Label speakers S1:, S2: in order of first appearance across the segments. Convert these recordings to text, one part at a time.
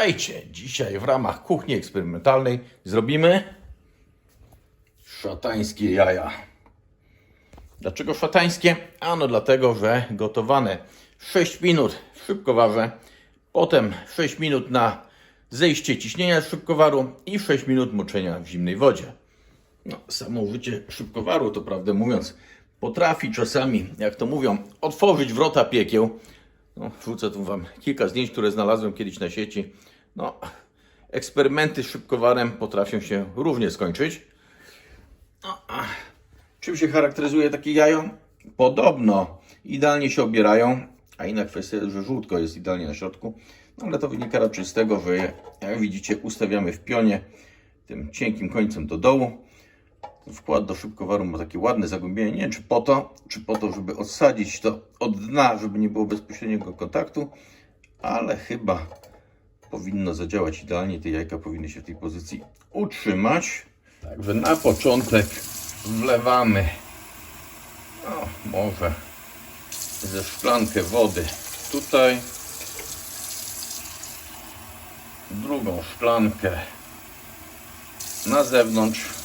S1: Witajcie! Dzisiaj w ramach kuchni eksperymentalnej zrobimy szatańskie jaja. Dlaczego szatańskie? Ano dlatego, że gotowane 6 minut w szybkowarze, potem 6 minut na zejście ciśnienia z szybkowaru i 6 minut moczenia w zimnej wodzie. No, samo użycie szybkowaru, to prawdę mówiąc, potrafi czasami, jak to mówią, otworzyć wrota piekieł. No, wrzucę tu Wam kilka zdjęć, które znalazłem kiedyś na sieci. No, eksperymenty z szybkowarem potrafią się równie skończyć. No, czym się charakteryzuje takie jajo? Podobno idealnie się obierają, a inna kwestia, że żółtko jest idealnie na środku. No, ale to wynika raczej z tego, że jak widzicie, ustawiamy w pionie tym cienkim końcem do dołu. Wkład do szybkowaru ma takie ładne zagłębienie. Nie wiem, czy po to, czy po to, żeby odsadzić to od dna, żeby nie było bezpośredniego kontaktu, ale chyba powinno zadziałać idealnie. Te jajka powinny się w tej pozycji utrzymać. Także na początek wlewamy, no, może ze szklankę wody tutaj, drugą szklankę na zewnątrz.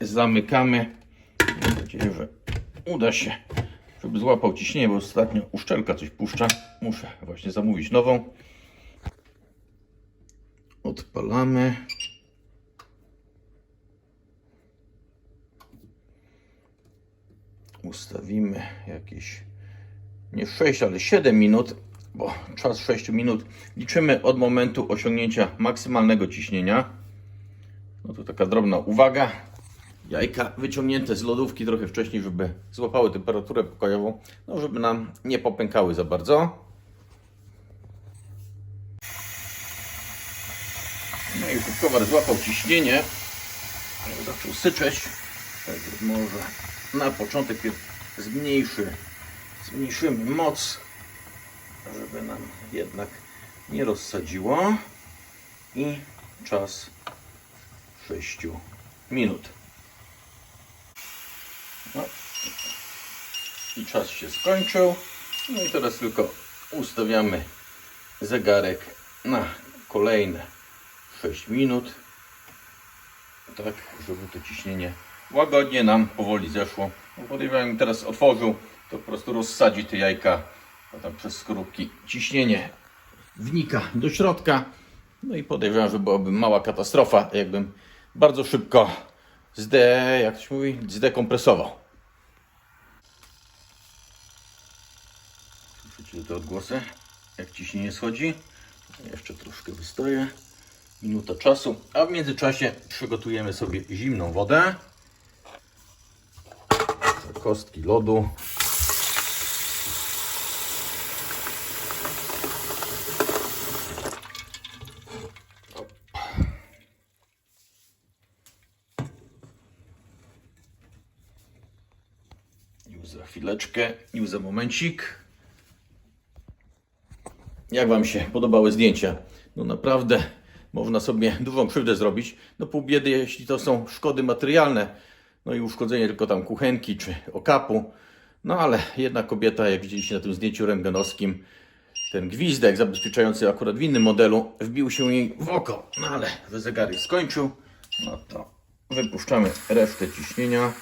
S1: Zamykamy. Mam nadzieję, że uda się, żeby złapał ciśnienie, bo ostatnio uszczelka coś puszcza. Muszę właśnie zamówić nową. Odpalamy. Ustawimy jakieś nie 6, ale 7 minut, bo czas 6 minut liczymy od momentu osiągnięcia maksymalnego ciśnienia. No to taka drobna uwaga. Jajka wyciągnięte z lodówki trochę wcześniej, żeby złapały temperaturę pokojową, no żeby nam nie popękały za bardzo. No i szybkowar złapał ciśnienie, zaczął syczeć. Także może na początek zmniejszy, zmniejszymy moc, żeby nam jednak nie rozsadziło. I czas 6 minut. No. I czas się skończył. No i teraz tylko ustawiamy zegarek na kolejne 6 minut. Tak, żeby to ciśnienie łagodnie nam powoli zeszło. Podejrzewam, teraz otworzył, to po prostu rozsadzi te jajka, a tam przez skorupki ciśnienie wnika do środka. No i podejrzewam, że byłaby mała katastrofa, jakbym bardzo szybko zde, jak to mówi, zdekompresował. Słyszycie te odgłosy? Jak ciśnienie schodzi? Jeszcze troszkę wystoję. Minuta czasu, a w międzyczasie przygotujemy sobie zimną wodę. Kostki lodu. Już za chwileczkę, już za momencik. Jak Wam się podobały zdjęcia? No naprawdę można sobie dużą krzywdę zrobić. No pół biedy, jeśli to są szkody materialne, no i uszkodzenie tylko tam kuchenki czy okapu. No ale jedna kobieta, jak widzieliście na tym zdjęciu rentgenowskim, ten gwizdek zabezpieczający akurat w innym modelu wbił się jej w oko. No ale zegarek skończył, no to wypuszczamy resztę ciśnienia.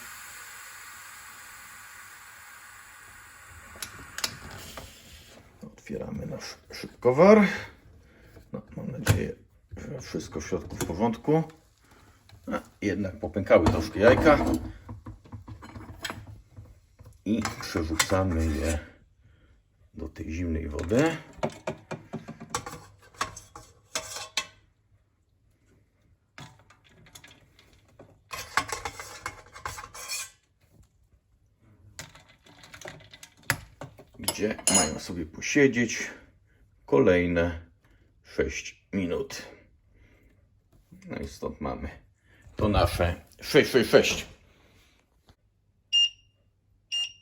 S1: Otwieramy nasz szybkowar. No, mam nadzieję, że wszystko w środku w porządku. A, jednak popękały troszkę jajka. I przerzucamy je do tej zimnej wody. Gdzie mają sobie posiedzieć kolejne 6 minut. No i stąd mamy to nasze 666.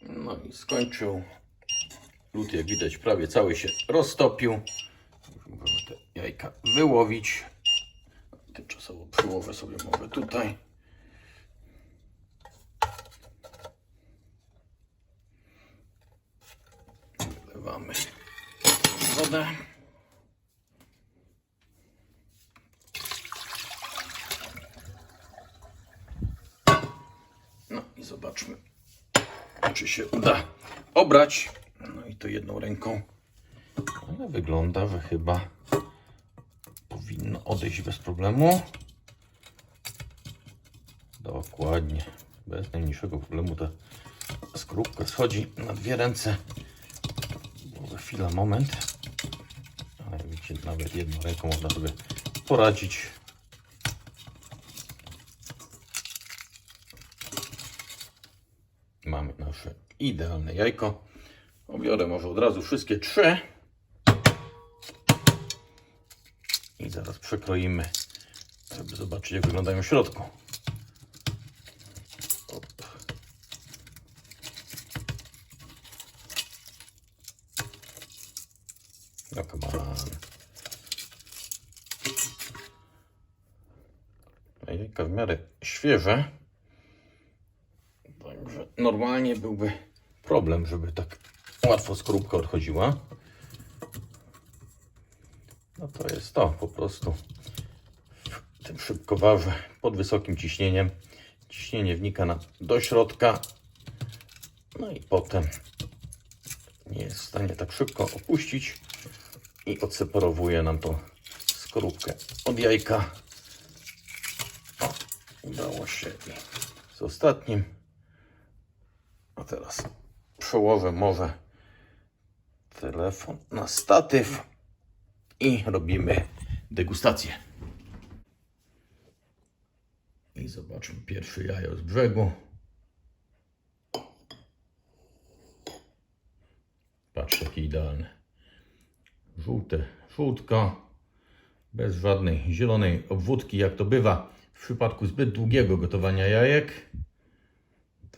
S1: No i skończył. Lód, jak widać, prawie cały się roztopił. Możemy te jajka wyłowić. Tymczasowo przyłożę sobie może tutaj. Wlewamy wodę. No i zobaczmy, czy się uda obrać. No i to jedną ręką. Ale wygląda, że chyba powinno odejść bez problemu. Dokładnie. Bez najmniejszego problemu ta skorupka schodzi na dwie ręce. Może chwila, moment. Ale widzicie, nawet jedną ręką można sobie poradzić. Mamy nasze idealne jajko. Obiorę może od razu wszystkie trzy. I zaraz przekroimy, żeby zobaczyć jak wyglądają w środku. No come on. Jajka w miarę świeże. Także normalnie byłby problem, żeby tak łatwo skorupka odchodziła. No to jest to po prostu w tym szybkowarze pod wysokim ciśnieniem. Ciśnienie wnika na, do środka. No i potem nie jest w stanie tak szybko opuścić i odseparowuje nam tą skorupkę od jajka. O, udało się i z ostatnim. A teraz przełożę może telefon na statyw i robimy degustację. I zobaczmy pierwsze jajo z brzegu. Patrz, jakie idealne. Żółte, żółtka, bez żadnej zielonej obwódki, jak to bywa w przypadku zbyt długiego gotowania jajek.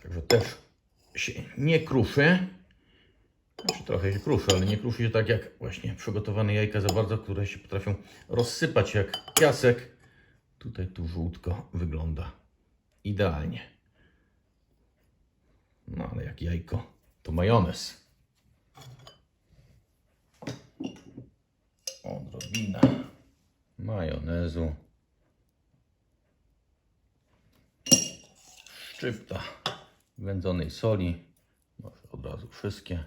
S1: Także też się nie kruszy. Znaczy, trochę się kruszy, ale nie kruszy się tak jak właśnie przygotowane jajka za bardzo, które się potrafią rozsypać jak piasek. Tutaj tu żółtko wygląda idealnie. No ale jak jajko, to majonez. Odrobina majonezu. Szczypta wędzonej soli. Może od razu wszystkie.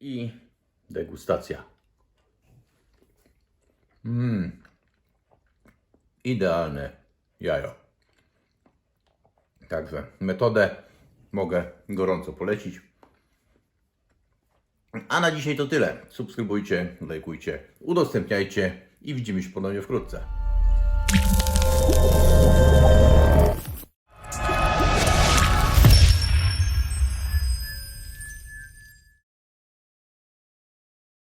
S1: I degustacja. Mmm. Idealne jajo. Także metodę mogę gorąco polecić. A na dzisiaj to tyle. Subskrybujcie, lajkujcie, udostępniajcie i widzimy się ponownie wkrótce.